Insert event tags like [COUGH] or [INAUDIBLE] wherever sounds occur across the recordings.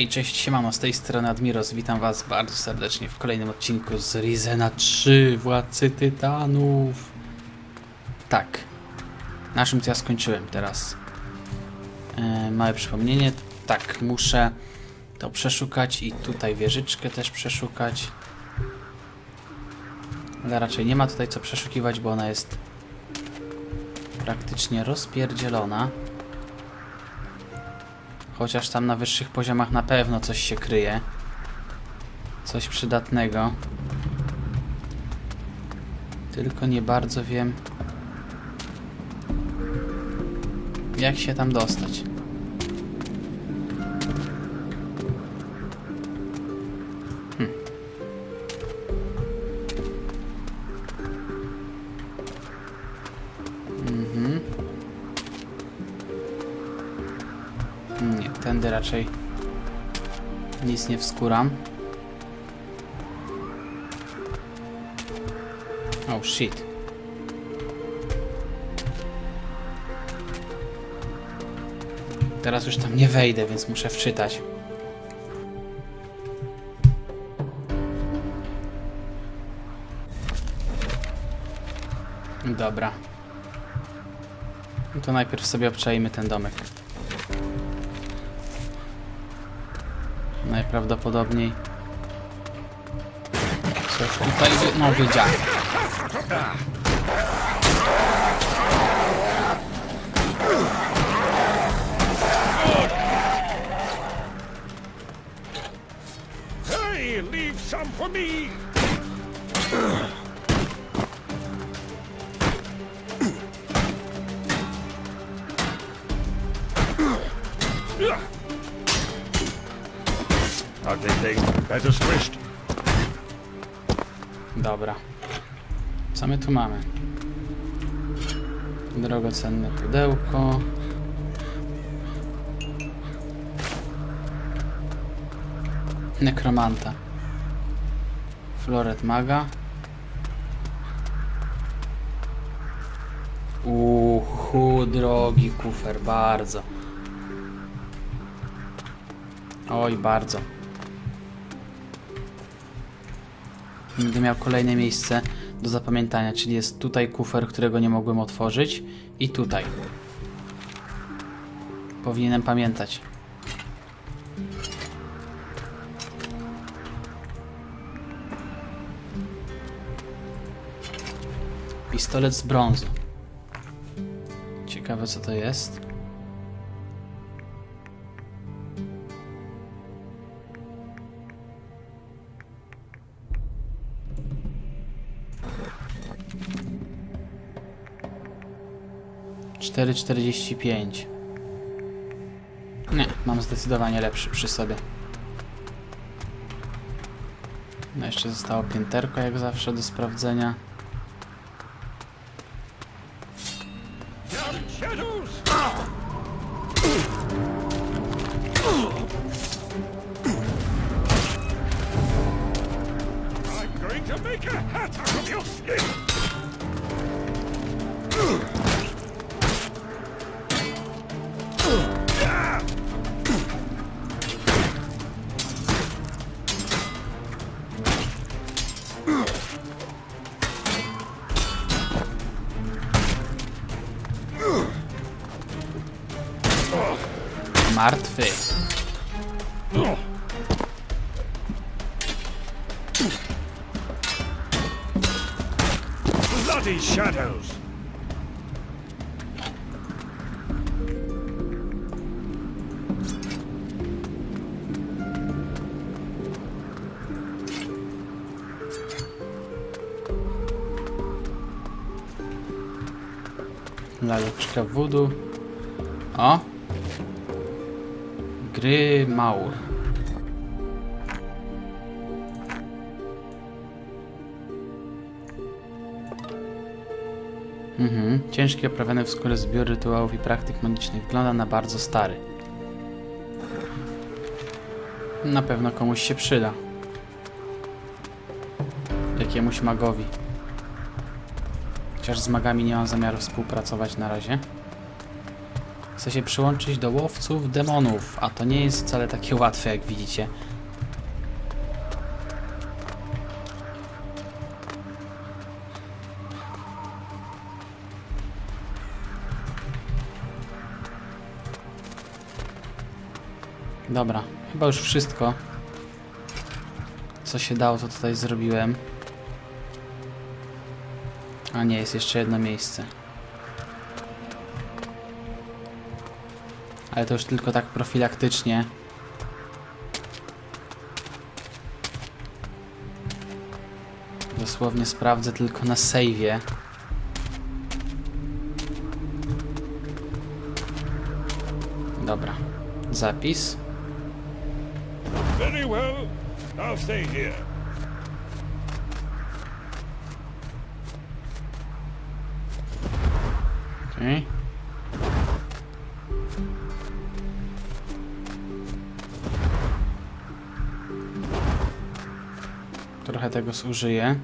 Hej, cześć, siemano, z tej strony Admiros, witam was bardzo serdecznie w kolejnym odcinku z Rizena 3, Władcy Tytanów. Tak, na czym ja skończyłem teraz. E, małe przypomnienie, tak, muszę to przeszukać i tutaj wieżyczkę też przeszukać. Ale raczej nie ma tutaj co przeszukiwać, bo ona jest praktycznie rozpierdzielona. Chociaż tam na wyższych poziomach na pewno coś się kryje. Coś przydatnego. Tylko nie bardzo wiem, jak się tam dostać. Raczej nic nie wskuram. Oh shit. Teraz już tam nie wejdę, więc muszę wczytać. Dobra. To najpierw sobie obczajmy ten domek. Najprawdopodobniej coś tutaj... No, wiedziałem. Hey, leave some for me! Ugly thing, better squished. Dobra. Co my tu mamy? Drogocenne pudełko. Nekromanta. Floret maga. Uhu, drogi kufer, bardzo. Oj, bardzo. Będę miał kolejne miejsce do zapamiętania, czyli jest tutaj kufer, którego nie mogłem otworzyć i tutaj. Powinienem pamiętać. Pistolet z brązu. Ciekawe co to jest. Cztery czterdzieści pięć. Nie, mam zdecydowanie lepszy przy sobie. No jeszcze zostało pięterko jak zawsze do sprawdzenia. Martwy. Bloody shadows! Laleczka voodoo. O! Gry Maur. Mhm. Ciężki, oprawiony w skórę zbiór rytuałów i praktyk magicznych. Wygląda na bardzo stary. Na pewno komuś się przyda. Jakiemuś magowi. Chociaż z magami nie mam zamiaru współpracować na razie. Chcę się przyłączyć do łowców demonów, a to nie jest wcale takie łatwe, jak widzicie. Dobra, chyba już wszystko. Co się dało, to tutaj zrobiłem. A nie, jest jeszcze jedno miejsce. Ale to już tylko tak profilaktycznie. Dosłownie sprawdzę tylko na save'ie. Dobra. Zapis. Very well. I'll stay here. Okej. Tego zużyję.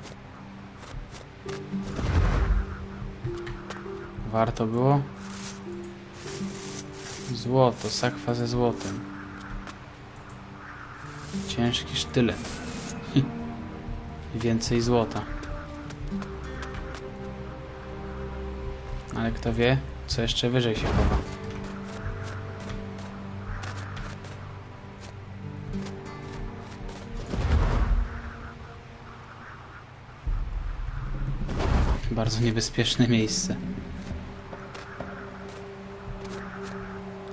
Warto było. Złoto, sakwa ze złotem. Ciężki sztylet. [LAUGHS] Więcej złota. Ale kto wie, co jeszcze wyżej się chowa. Bardzo niebezpieczne miejsce.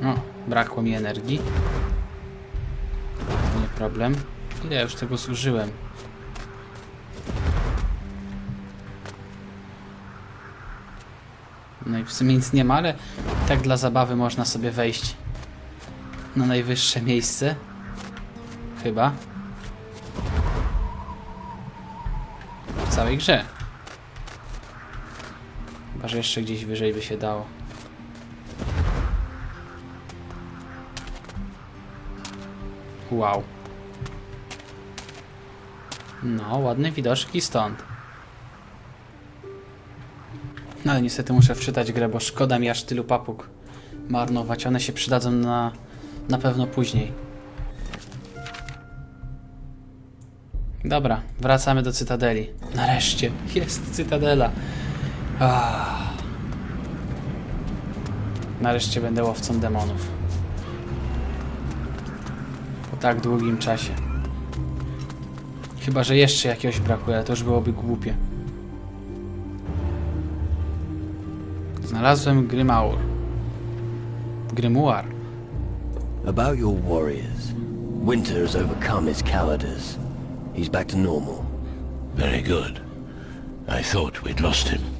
O, brakło mi energii. Nie problem. Ile ja już tego zużyłem? No i w sumie nic nie ma, ale tak dla zabawy można sobie wejść na najwyższe miejsce. Chyba. W całej grze. Chyba, że jeszcze gdzieś wyżej by się dało. Wow. No, ładne widoczki stąd. No ale niestety muszę wczytać grę, bo szkoda mi aż tylu papug marnować. One się przydadzą na, na pewno później. Dobra, wracamy do Cytadeli. Nareszcie, jest Cytadela. Ah. Nareszcie będę łowcą demonów. Po tak długim czasie. Chyba, że jeszcze jakiegoś brakuje, ale to już byłoby głupie. Znalazłem Grymaur. Grymuar. About your warriors. Winter has overcome his cowardice. He's back to normal. Very good. I thought we'd lost him.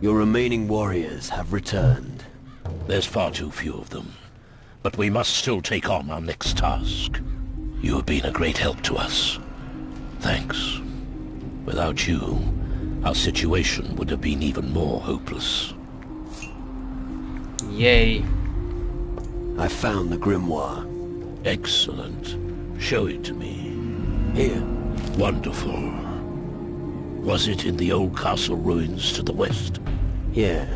Your remaining warriors have returned. There's far too few of them. But we must still take on our next task. You have been a great help to us. Thanks. Without you, our situation would have been even more hopeless. Jej. I found the grimoire. Excellent. Show it to me. Here. Wonderful. Was it in the old castle ruins to the west? Yeah.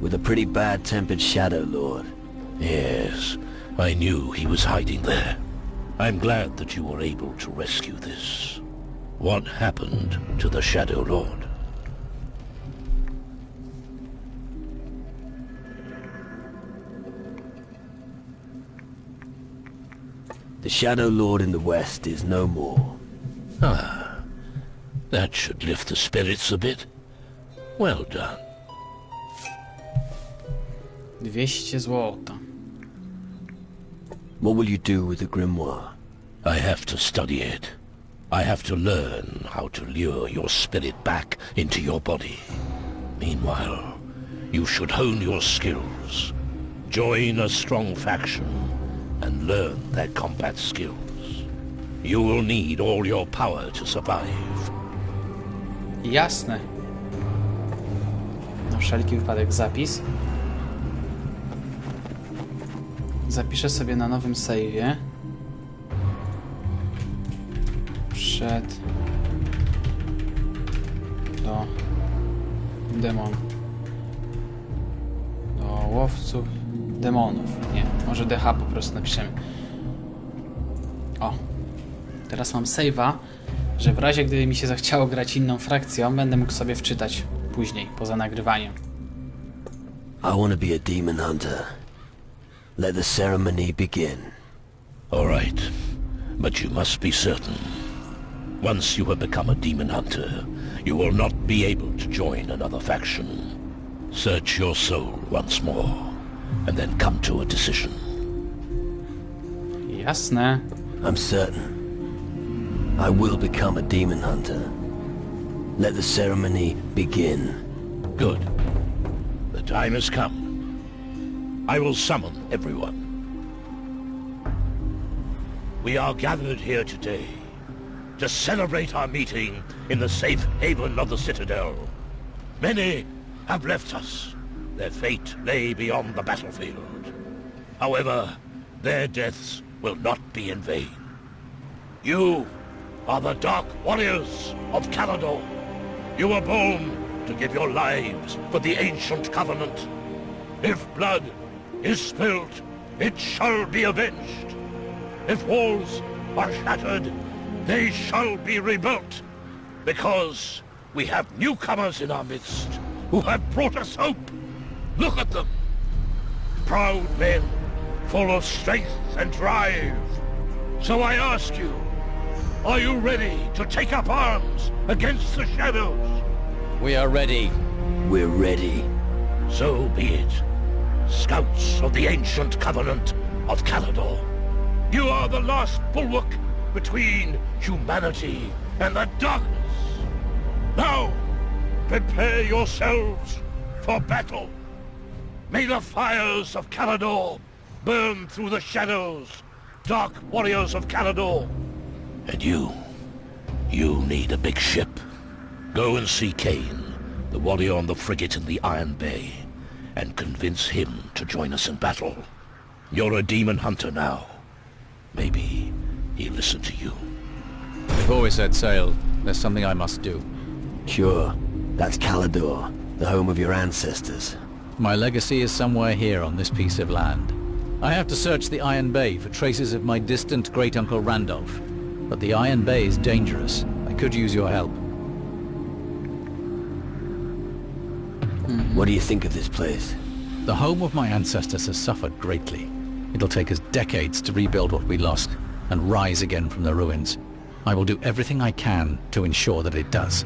With a pretty bad-tempered Shadow Lord. Yes, I knew he was hiding there. I'm glad that you were able to rescue this. What happened to the Shadow Lord? The Shadow Lord in the west is no more. Ah, That should lift the spirits a bit. Well done. 200 złota. What will you do with the grimoire? I have to study it. I have to learn how to lure your spirit back into your body. Meanwhile, you should hone your skills. Join a strong faction and learn their combat skills. You will need all your power to survive. Jasne. Na wszelki wypadek zapis. Zapiszę sobie na nowym save'ie. Przed do demon. łowców demonów. Nie, może DH po prostu napiszemy. O, teraz mam save'a, że w razie gdyby mi się zachciało grać inną frakcją, będę mógł sobie wczytać później, poza nagrywaniem. I want to be a demon hunter. Let the ceremony begin. All right, but you must be certain. Once you have become a demon hunter, you will not be able to join another faction. Search your soul once more, and then come to a decision. Jasne. I'm certain. I will become a demon hunter. Let the ceremony begin. Good. The time has come. I will summon everyone. We are gathered here today to celebrate our meeting in the safe haven of the Citadel. Many have left us. Their fate lay beyond the battlefield. However, their deaths will not be in vain. You are the Dark Warriors of Calador. You were born to give your lives for the ancient covenant. If blood is spilled, it shall be avenged. If walls are shattered, they shall be rebuilt. Because we have newcomers in our midst who have brought us hope. Look at them. Proud men, full of strength and drive. So I ask you, are you ready to take up arms against the shadows? We are ready. We're ready. So be it. Scouts of the ancient covenant of Calador. You are the last bulwark between humanity and the darkness. Now, prepare yourselves for battle. May the fires of Calador burn through the shadows, dark warriors of Calador. And you, you need a big ship. Go and see Kane, the warrior on the frigate in the Iron Bay, and convince him to join us in battle. You're a demon hunter now. Maybe he'll listen to you. Before we set sail, there's something I must do. Sure. That's Calador, the home of your ancestors. My legacy is somewhere here on this piece of land. I have to search the Iron Bay for traces of my distant great-uncle Randolph. But the Iron Bay is dangerous. I could use your help. What do you think of this place? The home of my ancestors has suffered greatly. It'll take us decades to rebuild what we lost and rise again from the ruins. I will do everything I can to ensure that it does.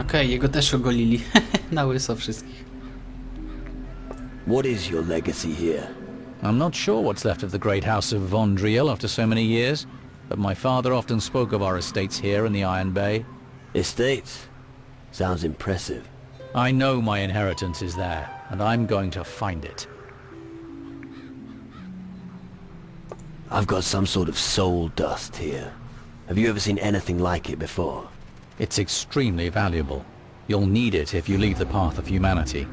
Okej, jego też ogolili. [LAUGHS] Na łyso wszystkich. What is your legacy here? I'm not sure what's left of the great house of Von Driel after so many years, but my father often spoke of our estates here in the Iron Bay. Estates? Sounds impressive. I know my inheritance is there, and I'm going to find it. I've got some sort of soul dust here. Have you ever seen anything like it before? It's extremely valuable. You'll need it if you leave the path of humanity.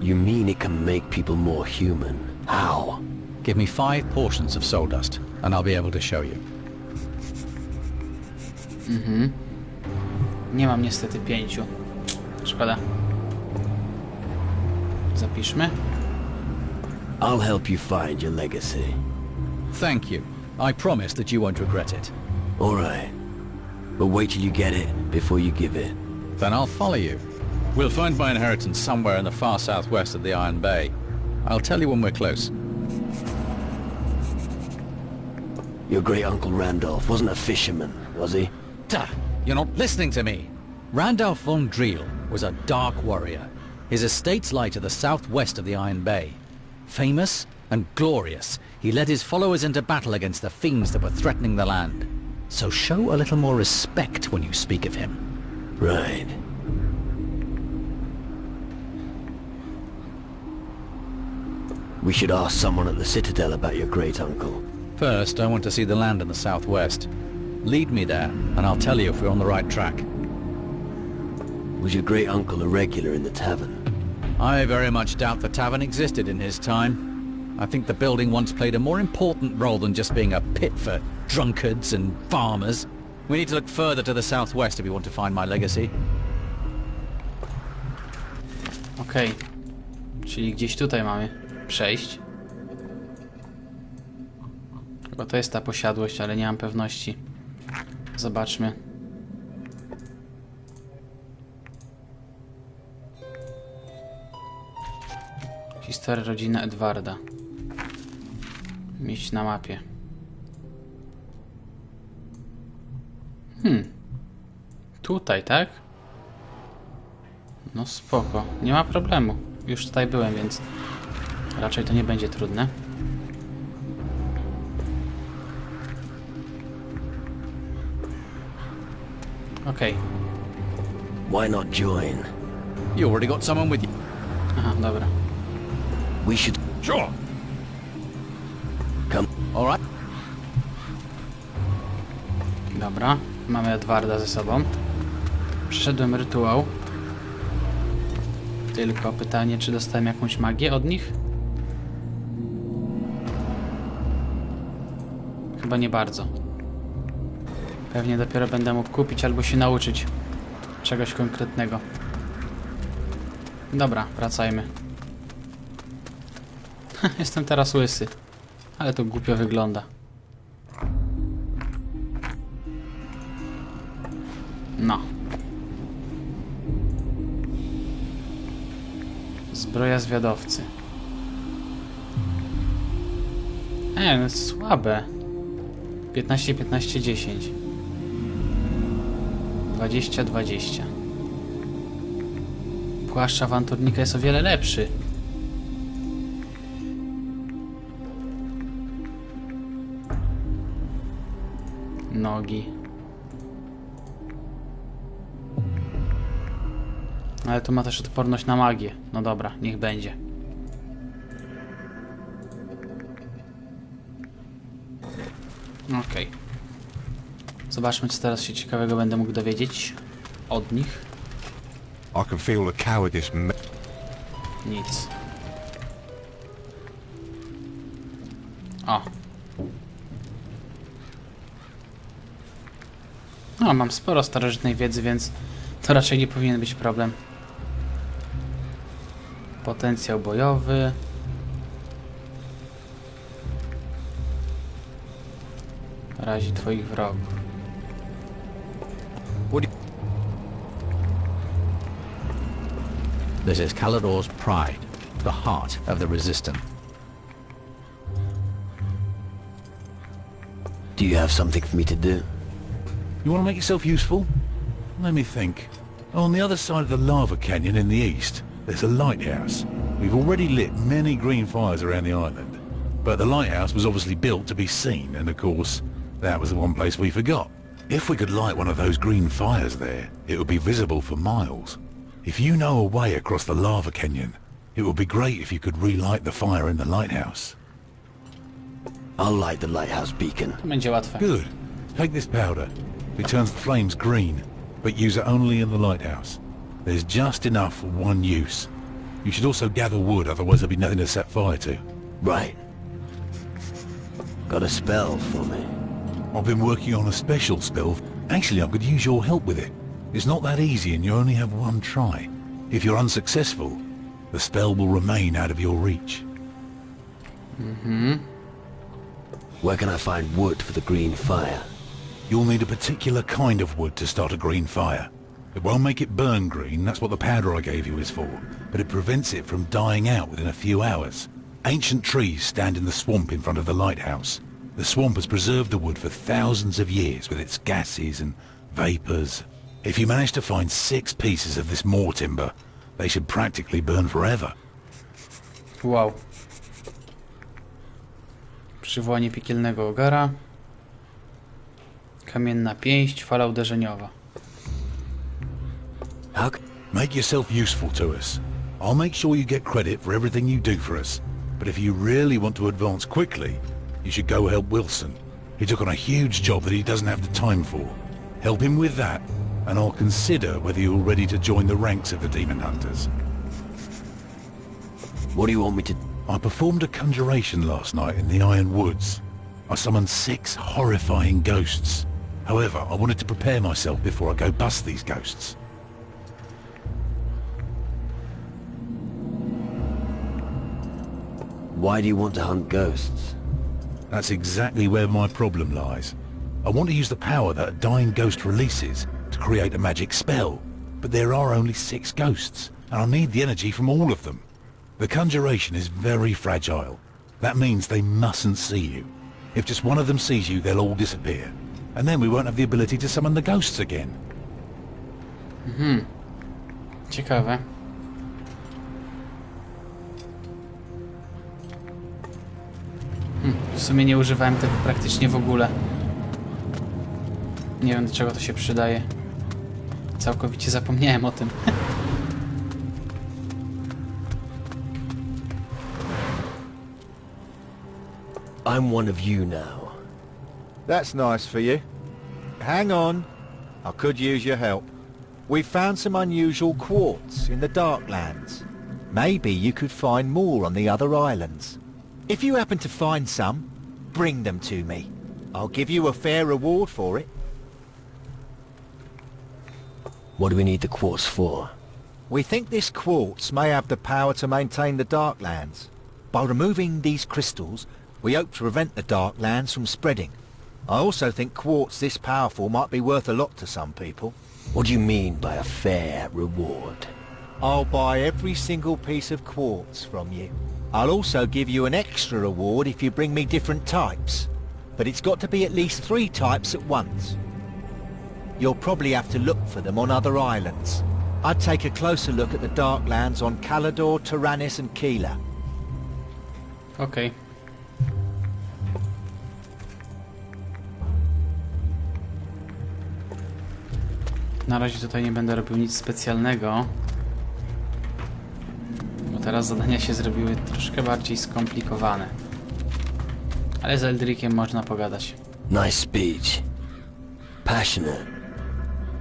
You mean it can make people more human? How? Give me five portions of soul dust, and I'll be able to show you. Mhm. Nie mam niestety pięciu. Szkoda. Zapiszmy. I'll help you find your legacy. Thank you. I promise that you won't regret it. Alright. But wait till you get it before you give it. Then I'll follow you. We'll find my inheritance somewhere in the far southwest of the Iron Bay. I'll tell you when we're close. Your great-uncle Randolph wasn't a fisherman, was he? Duh, you're not listening to me. Randolph von Driel was a dark warrior. His estates lie to the southwest of the Iron Bay. Famous and glorious, he led his followers into battle against the fiends that were threatening the land. So show a little more respect when you speak of him. Right. We should ask someone at the Citadel about your great-uncle. First, I want to see the land in the southwest. Lead me there, and I'll tell you if we're on the right track. Was your great-uncle a regular in the tavern? I very much doubt the tavern existed in his time. I think the building once played a more important role than just being a pit for drunkards and farmers. We need to look further to the southwest if we want to find my legacy. Okej. Czyli gdzieś tutaj mamy. przejść. Chyba to jest ta posiadłość, ale nie mam pewności. Zobaczmy. Historia rodziny Edwarda. Mieć na mapie. Hmm. Tutaj, tak? No spoko. Nie ma problemu. Już tutaj byłem, więc raczej to nie będzie trudne. Okej. Why not join? You already got someone with you. Aha, dobra. We should Sure. come. All right. Dobra. Mamy Edwarda ze sobą. Przeszedłem rytuał. Tylko pytanie, czy dostałem jakąś magię od nich? Chyba nie bardzo. Pewnie dopiero będę mógł kupić albo się nauczyć czegoś konkretnego. Dobra, wracajmy. [LAUGHS] Jestem teraz łysy, ale to głupio wygląda. No. Zbroja zwiadowcy. E, no słabe. 15, 15, 10. 20, 20. Płaszcz awanturnika jest o wiele lepszy. Nogi. Ale to ma też odporność na magię. No dobra, niech będzie. Okej. Zobaczmy, co teraz się ciekawego będę mógł dowiedzieć od nich. I can feel the cowardice me- Nic. O. No, mam sporo starożytnej wiedzy, więc to raczej nie powinien być problem. Potencjał bojowy. Razi twoich wrogów. This is Calador's pride, the heart of the Resistance. Do you have something for me to do? You want to make yourself useful? Let me think. On the other side of the lava canyon in the east, there's a lighthouse. We've already lit many green fires around the island. But the lighthouse was obviously built to be seen, and of course, that was the one place we forgot. If we could light one of those green fires there, it would be visible for miles. If you know a way across the lava canyon, it would be great if you could relight the fire in the lighthouse. I'll light the lighthouse beacon. To będzie łatwe. Good. Take this powder. It turns the flames green, but use it only in the lighthouse. There's just enough for one use. You should also gather wood, otherwise there'll be nothing to set fire to. Right. Got a spell for me? I've been working on a special spell. Actually, I could use your help with it. It's not that easy and you only have one try. If you're unsuccessful, the spell will remain out of your reach. Mm-hmm. Where can I find wood for the green fire? You'll need a particular kind of wood to start a green fire. It won't make it burn green, that's what the powder I gave you is for, but it prevents it from dying out within a few hours. Ancient trees stand in the swamp in front of the lighthouse. The swamp has preserved the wood for thousands of years with its gases and vapours. If you manage to find six pieces of this moor timber, they should practically burn forever. Wow. Przywołanie piekielnego ogara. Kamienna pięść, fala uderzeniowa. How c- Make yourself useful to us. I'll make sure you get credit for everything you do for us. But if you really want to advance quickly, you should go help Wilson. He took on a huge job that he doesn't have the time for. Help him with that, and I'll consider whether you're ready to join the ranks of the Demon Hunters. What do you want me to... I performed a conjuration last night in the Iron Woods. I summoned six horrifying ghosts. However, I wanted to prepare myself before I go bust these ghosts. why do you want to hunt ghosts? That's exactly where my problem lies. I want to use the power that a dying ghost releases to create a magic spell, but there are only six ghosts, and I need the energy from all of them. The conjuration is very fragile. That means they mustn't see you. If just one of them sees you, they'll all disappear. And then we won't have the ability to summon the ghosts again. Ciekawe. Hmm, w sumie nie używałem tego praktycznie w ogóle. Nie wiem do czego to się przydaje. Całkowicie zapomniałem o tym. I'm one of you now. That's nice for you. Hang on. I could use your help. We've found some unusual quartz in the Darklands. Maybe you could find more on the other islands. If you happen to find some, bring them to me. I'll give you a fair reward for it. What do we need the quartz for? We think this quartz may have the power to maintain the Darklands. By removing these crystals, we hope to prevent the Darklands from spreading. I also think quartz this powerful might be worth a lot to some people. What do you mean by a fair reward? I'll buy every single piece of quartz from you. I'll also give you an extra reward if you bring me different types. But it's got to be at least three types at once. You'll probably have to look for them on other islands. I'd take a closer look at the Darklands on Calador, Tyrannus and Keeler. Okej. Na razie tutaj nie będę robił nic specjalnego. Bo teraz zadania się zrobiły troszkę bardziej skomplikowane. Ale z Eldrickiem można pogadać. Nice speech. Passionate.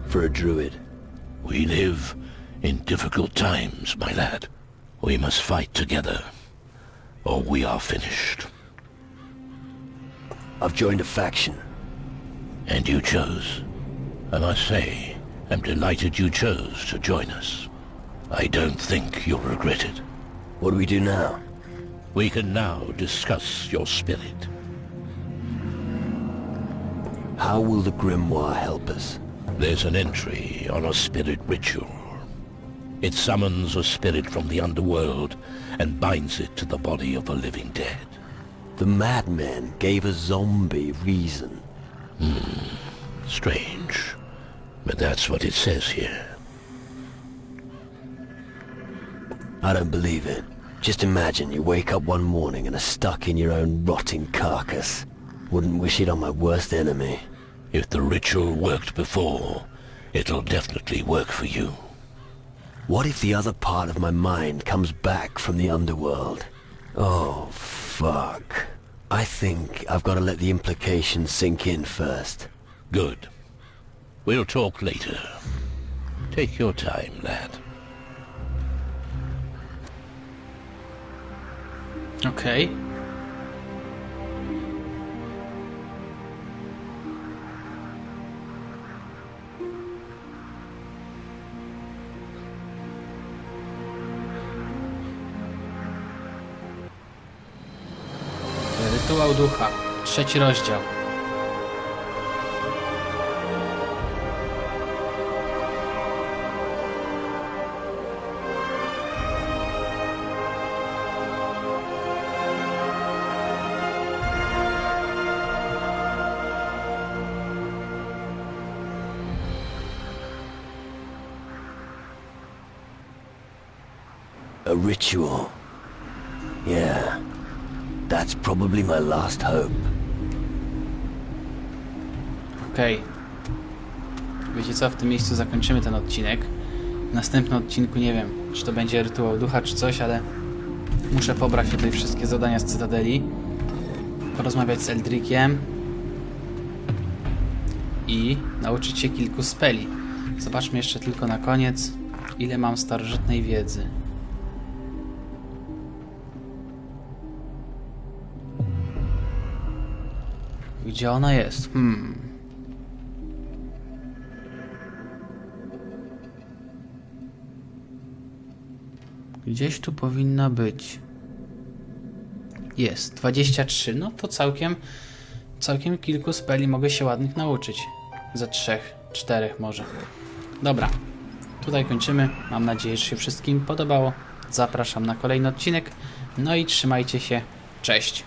For a druid. We live in difficult times, my lad. We must fight together, or we are finished. I've joined a faction. And you chose. And I say, I'm delighted you chose to join us. I don't think you'll regret it. What do we do now? We can now discuss your spirit. How will the grimoire help us? There's an entry on a spirit ritual. It summons a spirit from the underworld and binds it to the body of a living dead. The madman gave a zombie reason. Hmm. Strange. But that's what it says here. I don't believe it. Just imagine you wake up one morning and are stuck in your own rotting carcass. Wouldn't wish it on my worst enemy. If the ritual worked before, it'll definitely work for you. What if the other part of my mind comes back from the underworld? Oh, fuck. I think I've got to let the implications sink in first. Good. We'll talk later. Take your time, lad. Okej. Rytuał ducha. Trzeci rozdział. My last hope. Okej. Wiecie co, w tym miejscu zakończymy ten odcinek. W następnym odcinku nie wiem, czy to będzie rytuał ducha, czy coś, ale muszę pobrać tutaj wszystkie zadania z Cytadeli, porozmawiać z Eldrickiem i nauczyć się kilku speli. Zobaczmy jeszcze tylko na koniec, ile mam starożytnej wiedzy. Gdzie ona jest? Hmm. Gdzieś tu powinna być. Jest, 23. No to całkiem, całkiem kilku speli mogę się ładnych nauczyć. Ze trzech, czterech może. Dobra, tutaj kończymy. Mam nadzieję, że się wszystkim podobało. Zapraszam na kolejny odcinek. No i trzymajcie się. Cześć.